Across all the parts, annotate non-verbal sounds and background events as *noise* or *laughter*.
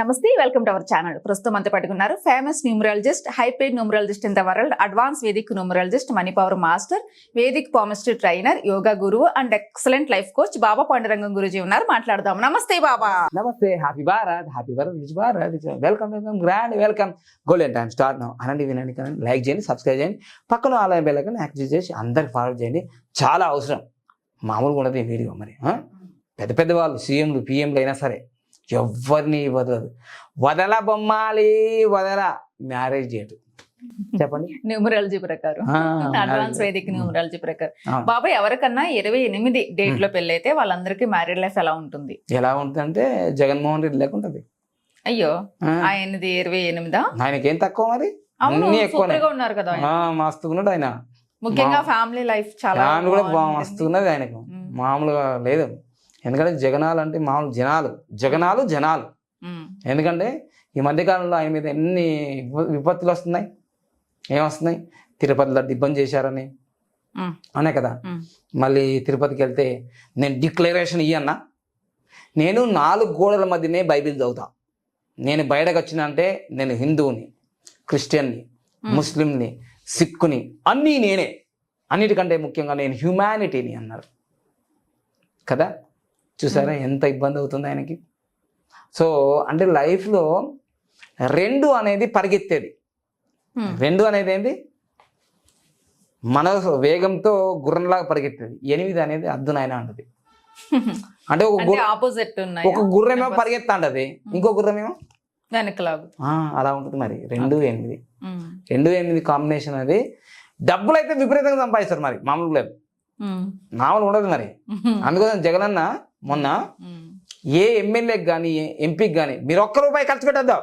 నమస్తే welcome to our channel. ప్రస్తుతం అంత పట్టుకున్నారు famous numerologist hyped numerologist in the world advance Vedic numerologist money power master Vedic palmistry trainer yoga గురువు and excellent life coach Baba Pandurangam Guruji ఉన్నారు. మాట్లాడదాం. నమస్తే బాబా. నమస్తే happy Bharat happy Bharat rich Bharat. Welcome welcome grand welcome. Golden time star now. అనండి వినండి కానీ like చేయండి subscribe చేయండి. పక్కన ఆలయం బెల్లకని యాక్టివ్ చేసి అందరికి ఫాలో చేయండి. చాలా అవసరం. మామూలుగా ఉండదు ఈ వీడియో మరి పెద్ద పెద్ద వాళ్ళు సీఎంలు పిఎంలు అయినా సరే. ఎవరిని వదలదు. వదల బొమ్మాలి వదల మ్యారేజ్ చేయటం చెప్పండి. *laughs* న్యూమరాలజీ ప్రకారం. అడ్వాన్స్. వేదిక్ న్యూమరాలజీ ప్రకారం. అవును. బాబా ఎవరికన్నా ఇరవై ఎనిమిది డేట్లో పెళ్ళి అయితే వాళ్ళందరికీ మ్యారీడ్ లైఫ్ ఎలా ఉంటుంది? ఎలా ఉంటుందంటే జగన్మోహన్ రెడ్డి లేకుంటది అయ్యో ఆయనది ఇరవై ఎనిమిదా? ఆయనకేం తక్కువ మరి? అన్నీ ఉన్నారు కదా ఉన్నాడు ఆయన. ముఖ్యంగా ఫ్యామిలీ లైఫ్ చాలా కూడా బా- బాగుంటుంది. మస్తు ఉన్నది ఆయనకు. మామూలుగా లేదు. ఎందుకంటే జగనాలు అంటే మామూలు జనాలు జగనాలు జనాలు. ఎందుకంటే ఈ మధ్యకాలంలో ఆయన మీద ఎన్ని విప- విపత్తులు వస్తున్నాయి? ఏమొస్తున్నాయి? తిరుపతిలో దిబ్బం చేశారని. ఉమ్. అనే కదా. మళ్ళీ తిరుపతికి వెళ్తే నేను డిక్లరేషన్ ఇయ్యన్నా. నేను నాలుగు గోడల మధ్యనే బైబిల్ చదువుతా. నేను బయటకు వచ్చిన అంటే నేను హిందువుని క్రిస్టియన్ని. ముస్లింని సిక్కుని అన్నీ నేనే. అన్నిటికంటే ముఖ్యంగా నేను హ్యుమానిటీని అన్నారు. కదా? చూసారా? ఎంత ఇబ్బంది అవుతుంది ఆయనకి. సో అంటే లైఫ్లో రెండు అనేది పరిగెత్తేది. రెండు అనేది ఏంటి మన వేగంతో గుర్రంలాగా పరిగెత్తేది. ఎనిమిది అనేది అద్దు నాయన అంటది. *laughs* అంటే ఒక ఆపోజిట్ ఒక గుర్రమేమో పరిగెత్తా అంటది ఇంకో గుర్రమేమో? వెనకలాగు. అలా ఉంటుంది మరి. రెండు ఎనిమిది. రెండు ఎనిమిది కాంబినేషన్ అది డబ్బులు అయితే విపరీతంగా సంపాదిస్తారు మరి. మామూలు లేదు. మామూలు ఉండదు మరి. అందుకోసం జగనన్న మొన్న. ఏ ఎమ్మెల్యేకి కానీ ఏ ఎంపీకి కానీ మీరు ఒక్క రూపాయి ఖర్చు పెట్టద్దు.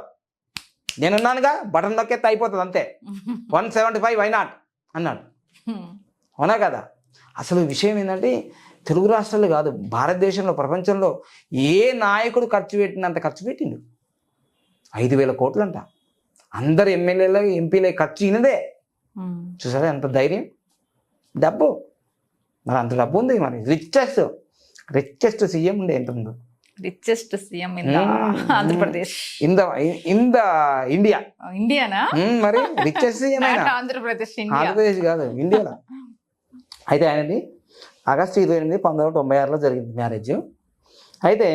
నేనున్నానుగా బటన్ నొక్కేస్తే అయిపోతుంది అంతే. *laughs* One seventy five why not అన్నాడు. అవునా కదా? అసలు విషయం ఏంటంటే తెలుగు రాష్ట్రాలు కాదు భారతదేశంలో ప్రపంచంలో ఏ నాయకుడు ఖర్చు పెట్టినంత ఖర్చు పెట్టిండు? ఐదు వేల కోట్లంట. అందరు ఎమ్మెల్యేలు ఎంపీలే ఖర్చు ఇనదే. చూసారా ఎంత ధైర్యం? డబ్బు. మరి అంత డబ్బు ఉంది మరి. రిచెస్ట్ రిచెస్ట్ సీఎం ఉండే ఎంత ఉందో richest CM in. Andhra Pradesh in the in the India Indiana మరి రిచెస్ట్ సీఎం ఆంధ్రప్రదేశ్ ఆంధ్రప్రదేశ్ కాదు ఇండియాలో అయితే ఆయనది ఆగస్టు ఇరవై ఎనిమిది పంతొమ్మిది వందల తొంభై ఆరులో జరిగింది మ్యారేజ్. అయితే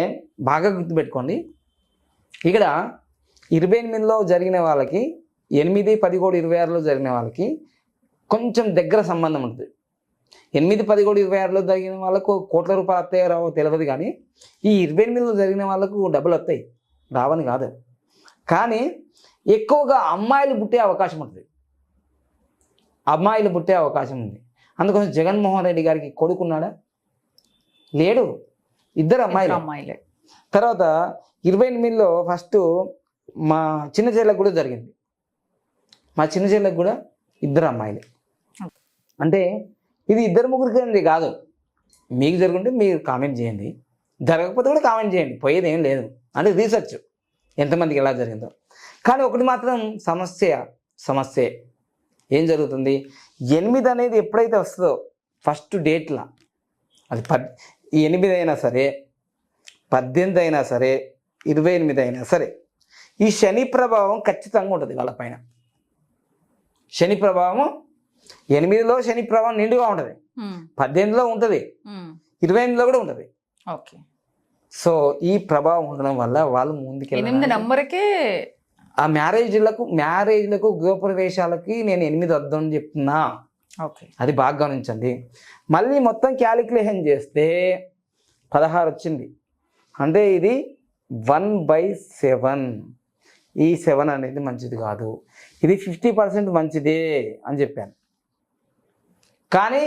బాగా గుర్తుపెట్టుకోండి. ఇక్కడ ఇరవై ఎనిమిదిలో జరిగిన వాళ్ళకి ఎనిమిది పదిహేడు ఇరవై ఆరులో జరిగిన వాళ్ళకి కొంచెం దగ్గర సంబంధం ఉంటుంది. ఎనిమిది పదిహేడు ఇరవై ఆరులో జరిగిన వాళ్ళకు కోట్ల రూపాయలు వస్తాయో రావో తెలియదు కానీ ఈ ఇరవై ఎనిమిదిలో జరిగిన వాళ్ళకు డబ్బులు వస్తాయి రావని కాదు. కానీ ఎక్కువగా అమ్మాయిలు పుట్టే అవకాశం ఉంటుంది. అమ్మాయిలు పుట్టే అవకాశం ఉంది. అందుకోసం జగన్మోహన్ రెడ్డి గారికి కొడుకున్నాడా లేడు. ఇద్దరు అమ్మాయిలు. అమ్మాయిలే. తర్వాత ఇరవై ఎనిమిదిలో ఫస్ట్ మా చిన్న చెల్లెకు కూడా జరిగింది. మా చిన్న చెల్లెకు కూడా ఇద్దరు అమ్మాయిలే. అంటే ఇది ఇద్దరు ముగ్గురికి కాదు. మీకు జరుగుంటే మీరు కామెంట్ చేయండి. జరగకపోతే కూడా కామెంట్ చేయండి. పోయేది ఏం లేదు. అంటే రీసెర్చ్ ఎంతమందికి ఎలా జరిగిందో. కానీ ఒకటి మాత్రం సమస్య సమస్య. ఏం జరుగుతుంది? ఎనిమిది అనేది ఎప్పుడైతే వస్తుందో ఫస్ట్ డేట్లా అది పద్ ఎనిమిది అయినా సరే పద్దెనిమిది అయినా సరే ఇరవై ఎనిమిది అయినా సరే ఈ శని ప్రభావం ఖచ్చితంగా ఉంటుంది వాళ్ళపైన శని ప్రభావం ఎనిమిదిలో శని ప్రభావం నిండుగా ఉంటుంది. పద్దెనిమిదిలో ఉంటుంది. ఇరవై ఎనిమిదిలో కూడా ఉంటుంది. ఓకే. సో ఈ ప్రభావం ఉండడం వల్ల వాళ్ళు ఎనిమిది ముందుకెళ్ళి నంబర్కే ఆ మ్యారేజ్లకు మ్యారేజ్లకు గృహప్రవేశాలకి నేను ఎనిమిది వద్దని చెప్తున్నా. ఓకే. అది బాగా గమనించండి. మళ్ళీ మొత్తం క్యాలిక్యులేషన్ చేస్తే పదహారు వచ్చింది. అంటే ఇది వన్ బై సెవెన్. ఈ సెవెన్ అనేది మంచిది కాదు. ఇది ఫిఫ్టీ పర్సెంట్ మంచిదే అని చెప్పాను. కానీ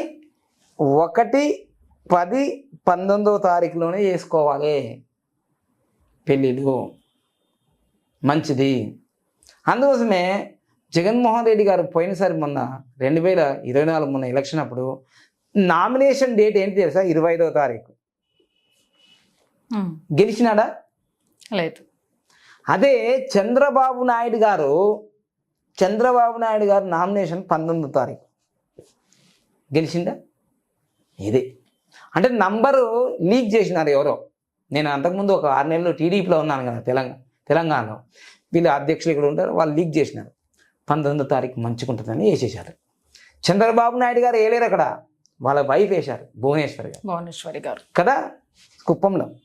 ఒకటి పది పంతొమ్మిదవ తారీఖులోనే చేసుకోవాలి పెళ్ళిళ్ళు మంచిది. అందుకోసమే జగన్మోహన్ రెడ్డి గారు పోయినసారి మొన్న రెండు వేల ఇరవై నాలుగు మొన్న ఎలక్షన్ అప్పుడు నామినేషన్ డేట్ ఏంటి తెలుసా? ఇరవై ఐదవ తారీఖు. గెలిచినాడా? లేదు. అదే చంద్రబాబు నాయుడు గారు చంద్రబాబు నాయుడు గారు నామినేషన్ పంతొమ్మిదో తారీఖు. గెలిచిందా? ఇది అంటే నంబరు లీక్ చేసినారు ఎవరో. నేను అంతకుముందు ఒక ఆరు నెలలు టీడీపీలో ఉన్నాను కదా తెలంగాణ తెలంగాణలో. వీళ్ళు అధ్యక్షులు ఇక్కడ ఉంటారు వాళ్ళు లీక్ చేసినారు. పంతొమ్మిదో తారీఖు మంచిగా ఉంటుందని వేసేసారు చంద్రబాబు నాయుడు గారు వేయలేరు అక్కడ. వాళ్ళ వైఫ్ వేశారు భువనేశ్వర్ గారు. భువనేశ్వరి గారు. కదా? కుప్పంలో.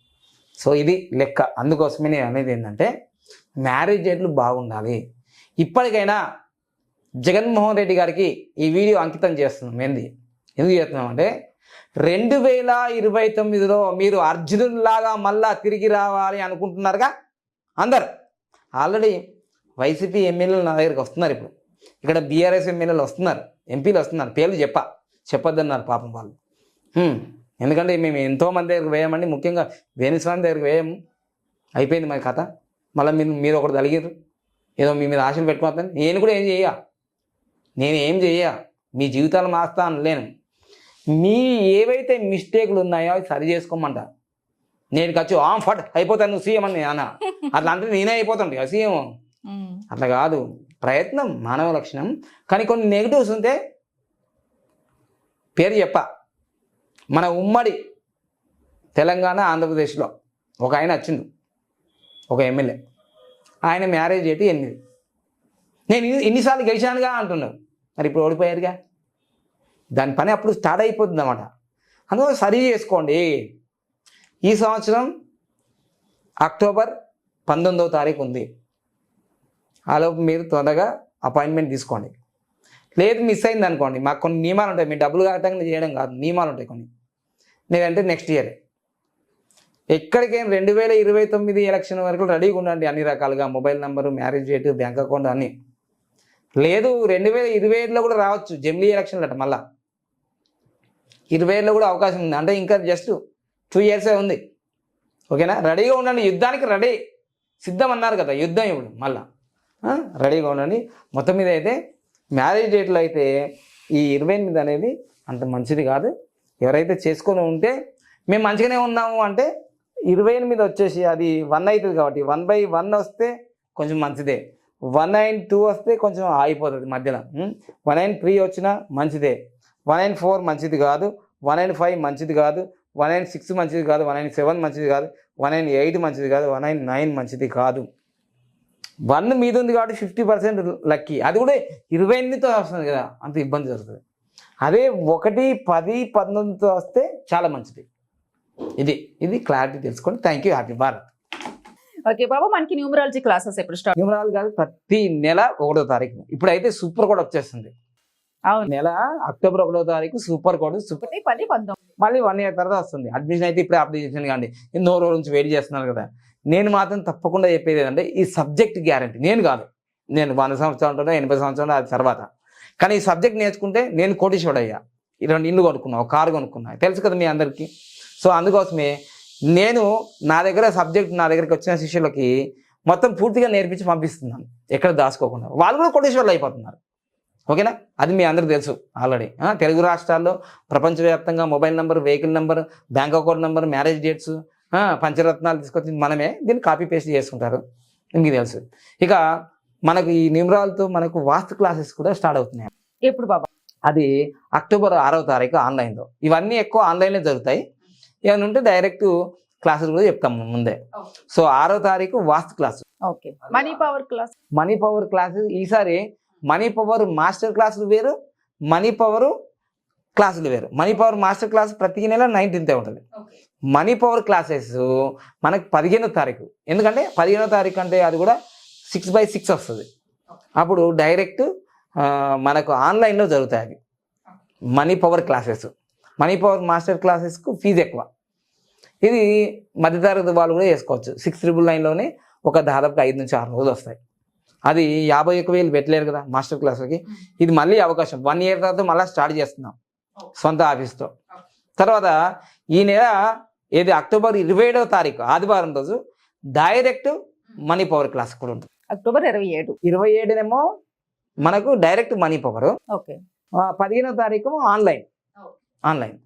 సో ఇది లెక్క. అందుకోసమే నేను అనేది ఏంటంటే మ్యారేజ్ డేట్లు బాగుండాలి. ఇప్పటికైనా జగన్మోహన్ రెడ్డి గారికి ఈ వీడియో అంకితం చేస్తున్నాం. ఏంది? ఎందుకు చేస్తున్నాం అంటే రెండు వేల ఇరవై తొమ్మిదిలో మీరు అర్జునులాగా మళ్ళా తిరిగి రావాలి అనుకుంటున్నారుగా అందరు. ఆల్రెడీ వైసీపీ ఎమ్మెల్యేలు నా దగ్గరికి వస్తున్నారు ఇప్పుడు. ఇక్కడ బీఆర్ఎస్ ఎమ్మెల్యేలు వస్తున్నారు. ఎంపీలు వస్తున్నారు. పేర్లు చెప్ప చెప్పొద్దన్నారు పాపం వాళ్ళు. ఎందుకంటే మేము ఎంతో మంది దగ్గరికి వేయమండి ముఖ్యంగా వేణుస్వామి దగ్గరికి వేయము అయిపోయింది మరి కథ. మళ్ళీ మీరు మీరు ఒకటి తలిగిర్రు. ఏదో మీ మీద ఆశలు పెట్టుకోవద్దని. నేను కూడా ఏం చేయ నేను ఏం చెయ్య? మీ జీవితాలు మారుస్తా అనలేను. మీ ఏవైతే మిస్టేక్లు ఉన్నాయో అవి సరి చేసుకోమంట. నేను ఖర్చు ఆ ఫట్ అయిపోతాను నువ్వు సీఎం అని అన్న. అట్లా అంటే నేనే అయిపోతాను సీఎం. అట్లా కాదు. ప్రయత్నం మానవ లక్షణం. కానీ కొన్ని నెగిటివ్స్ ఉంటే పేరు చెప్ప. మన ఉమ్మడి తెలంగాణ ఆంధ్రప్రదేశ్లో ఒక ఆయన వచ్చిండు. ఒక ఎమ్మెల్యే. ఆయన మ్యారేజ్ ఏంటి ఎనిమిది. నేను ఎన్నిసార్లు ఇన్నిసార్లు గెలిచానుగా అంటున్నాడు మరి ఇప్పుడు ఓడిపోయారుగా? దాని పని అప్పుడు స్టార్ట్ అయిపోతుంది అన్నమాట అందువల్ల సరి చేసుకోండి. ఈ సంవత్సరం అక్టోబర్ పంతొమ్మిదవ తారీఖు ఉంది. ఆలోపు మీరు త్వరగా అపాయింట్మెంట్ తీసుకోండి. లేదు మిస్ అయింది అనుకోండి. మాకు కొన్ని నియమాలు ఉంటాయి. మీ డబ్బులు కట్టంగా చేయడం కాదు. నియమాలు ఉంటాయి కొన్ని. లేదంటే నెక్స్ట్ ఇయర్ ఎక్కడికైనా రెండు వేల ఇరవై తొమ్మిది ఎలక్షన్ వరకు రెడీగా ఉండండి. అన్ని రకాలుగా. Mobile number marriage date bank account అన్నీ. లేదు రెండు వేల ఇరవై ఏడులో కూడా రావచ్చు. జమిలీ ఎలక్షన్లు అట మళ్ళా. ఇరవై ఏడులో కూడా అవకాశం ఉంది. అంటే ఇంకా జస్ట్ టూ ఇయర్సే ఉంది. ఓకేనా? రెడీగా ఉండండి. యుద్ధానికి రెడీ. సిద్ధం అన్నారు కదా యుద్ధం ఇప్పుడు మళ్ళా. రెడీగా ఉండండి. మొత్తం మీద అయితే మ్యారేజ్ డేట్లో అయితే ఈ ఇరవై ఎనిమిది అనేది అంత మంచిది కాదు. ఎవరైతే చేసుకొని ఉంటే మేము మంచిగానే ఉన్నాము అంటే ఇరవై ఎనిమిది వచ్చేసి అది వన్ అవుతుంది కాబట్టి వన్ బై వన్ వస్తే కొంచెం మంచిదే. వన్ నైన్ టూ వస్తే కొంచెం ఆగిపోతుంది మధ్యలో. వన్ నైన్ త్రీ వచ్చినా మంచిదే. వన్ నైన్ ఫోర్ మంచిది కాదు. వన్ నైన్ ఫైవ్ మంచిది కాదు. వన్ నైన్ సిక్స్ మంచిది కాదు. వన్ నైన్ సెవెన్ మంచిది కాదు. వన్ నైన్ ఎయిట్ మంచిది కాదు. వన్ నైన్ నైన్ మంచిది కాదు. వన్ మీద ఉంది కాబట్టి ఫిఫ్టీ పర్సెంట్ లక్కీ. అది కూడా ఇరవై ఎనిమిదితో వస్తుంది కదా. అంత ఇబ్బంది జరుగుతుంది. అదే ఒకటి పది పంతొమ్మిదితో వస్తే చాలా మంచిది. ఇది ఇది క్లారిటీ తెలుసుకోండి thank you happy Bharat okay Baba మనకి న్యూమరాలజీ క్లాసెస్ ఎప్పుడు స్టార్ట్? న్యూమరాల్ కాదు ప్రతి నెల ఒకటో తారీఖు. ఇప్పుడైతే సూపర్ కోడ్ వచ్చేస్తుంది అవును. నెల అక్టోబర్ ఒకటో తారీఖు సూపర్ కోడ్ సూపర్. పది పంతొమ్మిది. మళ్ళీ వన్ ఇయర్ తర్వాత వస్తుంది. అడ్మిషన్ అయితే ఇప్పుడే అప్లై చేసాను కానీ ఎన్నో రోజుల నుంచి వెయిట్ చేస్తున్నారు కదా. నేను మాత్రం తప్పకుండా చెప్పేది ఏంటంటే ఈ సబ్జెక్ట్ గ్యారంటీ. నేను కాదు. నేను వంద సంవత్సరాలు ఉంటాను ఎనభై సంవత్సరాలు అది తర్వాత. కానీ ఈ సబ్జెక్ట్ నేర్చుకుంటే నేను కోటీశ్వరుడు అయ్యా రెండు ఇల్లు కొనుక్కున్నా ఒక కారు కొనుక్కున్నా. తెలుసు కదా మీ అందరికీ. సో అందుకోసమే నేను నా దగ్గర సబ్జెక్ట్ నా దగ్గరికి వచ్చిన శిష్యులకి మొత్తం పూర్తిగా నేర్పించి పంపిస్తున్నాను. ఎక్కడ దాచుకోకుండా. వాళ్ళు కూడా కోటీశ్వరులు అయిపోతున్నారు. ఓకేనా? అది మీ అందరికి తెలుసు ఆల్రెడీ. తెలుగు రాష్ట్రాల్లో ప్రపంచవ్యాప్తంగా mobile number vehicle number bank account number marriage dates పంచరత్నాలు తీసుకొచ్చి మనమే దీన్ని కాపీ పేస్ట్ చేసుకుంటారు. మీకు తెలుసు. ఇక మనకు ఈ నిమ్రాలతో మనకు వాస్తు క్లాసెస్ కూడా స్టార్ట్ అవుతున్నాయి. ఎప్పుడు బాబా? అది అక్టోబర్ ఆరో తారీఖు ఆన్లైన్లో. ఇవన్నీ ఎక్కువ ఆన్లైన్లో జరుగుతాయి. ఏమైనా ఉంటే డైరెక్ట్ క్లాసెస్ కూడా చెప్తాం ముందే. సో ఆరో తారీఖు vastu class okay. Money power class money power classes ఈసారి మనీ పవర్ మాస్టర్ క్లాసులు వేరు మనీ పవర్ క్లాసులు వేరు. మనీ పవర్ మాస్టర్ క్లాస్ ప్రతి నెల నైన్టీన్తే ఉంటుంది. మనీ పవర్ క్లాసెస్ మనకు పదిహేనో తారీఖు. ఎందుకంటే పదిహేనో తారీఖు అంటే అది కూడా సిక్స్ బై సిక్స్ వస్తుంది. అప్పుడు డైరెక్ట్ మనకు ఆన్లైన్లో జరుగుతాయి అవి. Money power classes money power master క్లాసెస్కు fee ఎక్కువ. ఇది మధ్యతరగతి వాళ్ళు కూడా చేసుకోవచ్చు. సిక్స్ ట్రిపుల్ నైన్లోనే ఒక దాదాపుగా ఐదు నుంచి ఆరు రోజులు వస్తాయి. అది యాభై ఒక్క వేలు పెట్టలేరు కదా మాస్టర్ క్లాస్కి ఇది మళ్ళీ అవకాశం. వన్ ఇయర్ తర్వాత మళ్ళీ స్టార్ట్ చేస్తున్నాం. సొంత ఆఫీస్తో. తర్వాత ఈ నెల ఏది అక్టోబర్ ఇరవై ఏడవ తారీఖు ఆదివారం రోజు డైరెక్ట్ మనీ పవర్ క్లాస్ కూడా ఉంటుంది. అక్టోబర్ ఇరవై ఏడు. ఇరవై ఏడునేమో మనకు డైరెక్ట్ మనీ పవర్. ఓకే. పదిహేనో తారీఖు ఆన్లైన్. ఆన్లైన్.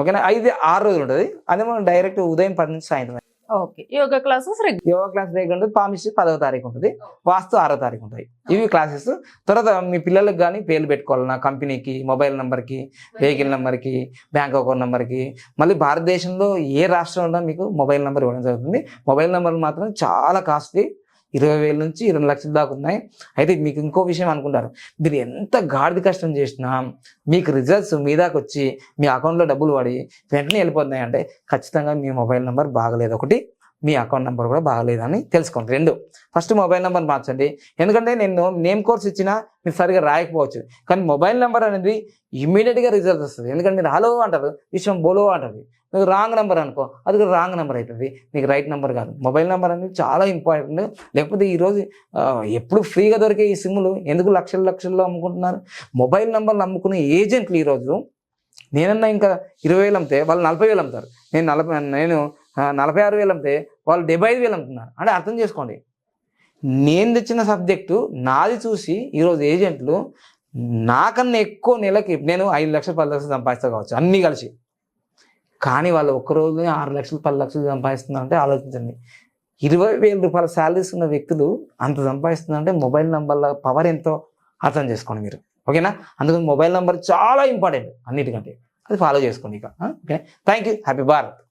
ఓకేనా? ఐదు ఆరు రోజులు ఉంటుంది అదేమో డైరెక్ట్ ఉదయం పది నుంచి సాయంత్రం okay. Yoga classes yoga class రేపు ఉంటుంది. పామిస్ట్రీ పదవ తారీఖు ఉంటుంది. వాస్తు ఆరో తారీఖు ఉంటాయి ఇవి క్లాసెస్. తర్వాత మీ పిల్లలకు కానీ పేర్లు పెట్టుకోవాలన్నా కంపెనీకి మొబైల్ నెంబర్కి వెహికల్ నెంబర్కి బ్యాంక్ అకౌంట్ నెంబర్కి. మళ్ళీ భారతదేశంలో ఏ రాష్ట్రంలో మీకు మొబైల్ నెంబర్ ఇవ్వడం జరుగుతుంది? మొబైల్ నెంబర్ మాత్రం చాలా కాస్ట్లీ ఇరవై వేల నుంచి ఇరవై లక్షల దాకా ఉన్నాయి. అయితే మీకు ఇంకో విషయం అనుకుంటారు. మీరు ఎంత గాడిద కష్టం చేసినా మీకు రిజల్ట్స్ మీ దాకా వచ్చి మీ అకౌంట్లో డబ్బులు పడి వెంటనే వెళ్ళిపోతున్నాయి అంటే ఖచ్చితంగా మీ మొబైల్ నెంబర్ బాగలేదు. ఒకటి మీ అకౌంట్ నెంబర్ కూడా బాగలేదని తెలుసుకోండి. రెండు ఫస్ట్ మొబైల్ నెంబర్ మార్చండి. ఎందుకంటే నేను నేమ్ కోర్స్ ఇచ్చినా మీరు సరిగా రాయకపోవచ్చు. కానీ మొబైల్ నెంబర్ అనేది ఇమీడియట్గా రిజల్ట్ వస్తుంది. ఎందుకంటే మీరు హలో అంటారు విషయం బోలో అంటారు మీకు రాంగ్ నెంబర్ అనుకో అది కూడా రాంగ్ నెంబర్ అవుతుంది మీకు రైట్ నెంబర్ కాదు. మొబైల్ నెంబర్ అనేది చాలా ఇంపార్టెంట్ లేకపోతే ఈరోజు ఎప్పుడు ఫ్రీగా దొరికే ఈ సిమ్లు ఎందుకు లక్షల లక్షల్లో అమ్ముకుంటున్నారు? మొబైల్ నెంబర్లు అమ్ముకునే ఏజెంట్లు ఈరోజు నేనన్నా ఇంకా ఇరవై వేలు అమ్మితే వాళ్ళు నలభై వేలు అమ్ముతారు. నేను నలభై నేను నలభై ఆరు వేలు అమ్మితే వాళ్ళు డెబ్బై ఐదు వేలు అమ్ముతున్నారు అంటే అర్థం చేసుకోండి. నేను తెచ్చిన సబ్జెక్టు నాది చూసి ఈరోజు ఏజెంట్లు నాకన్నా ఎక్కువ నెలకి నేను ఐదు లక్షలు పది లక్షలు సంపాదిస్తా కావచ్చు అన్నీ కలిసి. కానీ వాళ్ళు ఒక్కరోజు ఆరు లక్షలు పది లక్షలు సంపాదిస్తున్నారంటే ఆలోచించండి. ఇరవై వేల రూపాయల శాలరీస్ ఉన్న వ్యక్తులు అంత సంపాదిస్తున్నారంటే మొబైల్ నెంబర్ల పవర్ ఎంతో అర్థం చేసుకోండి మీరు. ఓకేనా? అందుకని మొబైల్ నెంబర్ చాలా ఇంపార్టెంట్ అన్నిటికంటే. అది ఫాలో చేసుకోండి ఇక. Okay? Thank you happy Bharat.